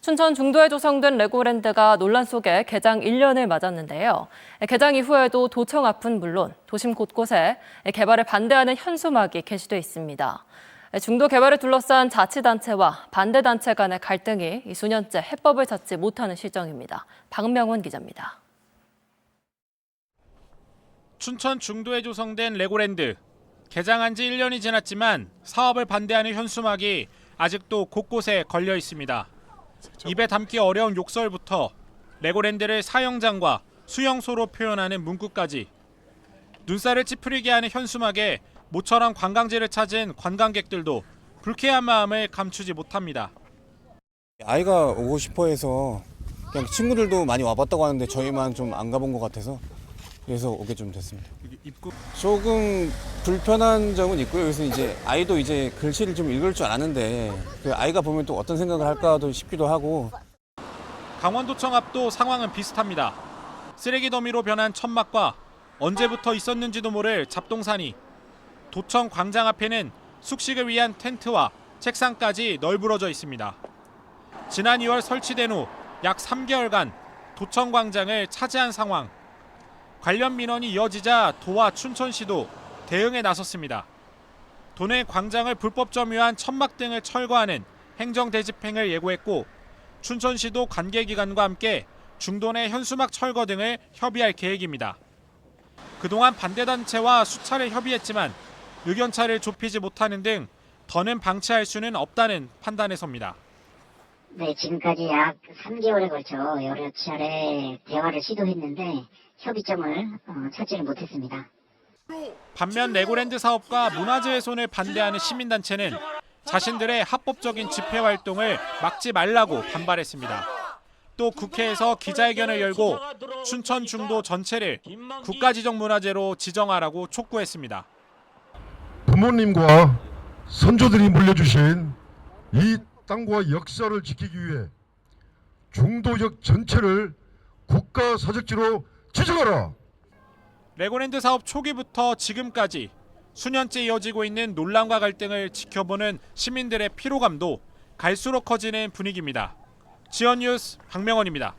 춘천 중도에 조성된 레고랜드가 논란 속에 개장 1년을 맞았는데요. 개장 이후에도 도청 앞은 물론 도심 곳곳에 개발에 반대하는 현수막이 게시돼 있습니다. 중도 개발을 둘러싼 자치단체와 반대단체 간의 갈등이 수년째 해법을 찾지 못하는 실정입니다. 박명훈 기자입니다. 춘천 중도에 조성된 레고랜드. 개장한 지 1년이 지났지만 사업을 반대하는 현수막이 아직도 곳곳에 걸려 있습니다. 입에 담기 어려운 욕설부터 레고랜드를 사형장과 수용소로 표현하는 문구까지 눈살을 찌푸리게 하는 현수막에 모처럼 관광지를 찾은 관광객들도 불쾌한 마음을 감추지 못합니다. 아이가 오고 싶어 해서 그냥 친구들도 많이 와봤다고 하는데 저희만 좀 안 가본 것 같아서 그래서 오게 좀 됐습니다. 입구 조금 불편한 점은 있고요. 그래서 이제 아이도 이제 글씨를 좀 읽을 줄 아는데 그 아이가 보면 또 어떤 생각을 할까도 싶기도 하고 강원도청 앞도 상황은 비슷합니다. 쓰레기 더미로 변한 천막과 언제부터 있었는지도 모를 잡동사니 도청 광장 앞에는 숙식을 위한 텐트와 책상까지 널브러져 있습니다. 지난 2월 설치된 후 약 3개월간 도청 광장을 차지한 상황. 관련 민원이 이어지자 도와 춘천시도 대응에 나섰습니다. 도내 광장을 불법 점유한 천막 등을 철거하는 행정 대집행을 예고했고 춘천시도 관계기관과 함께 중도 내 현수막 철거 등을 협의할 계획입니다. 그동안 반대단체와 수차례 협의했지만 의견차를 좁히지 못하는 등 더는 방치할 수는 없다는 판단에 섭니다. 네, 지금까지 약 3개월에 걸쳐 여러 차례 대화를 시도했는데 협의점을 어, 찾지를 못했습니다. 반면 레고랜드 사업과 문화재 훼손을 반대하는 시민단체는 자신들의 합법적인 집회 활동을 막지 말라고 반발했습니다. 또 국회에서 기자회견을 열고 춘천 중도 전체를 국가지정 문화재로 지정하라고 촉구했습니다. 부모님과 선조들이 물려주신 이 땅과 역사를 지키기 위해 중도역 전체를 국가 사적지로 지정하라. 레고랜드 사업 초기부터 지금까지 수년째 이어지고 있는 논란과 갈등을 지켜보는 시민들의 피로감도 갈수록 커지는 분위기입니다. 지연 뉴스 박명원입니다.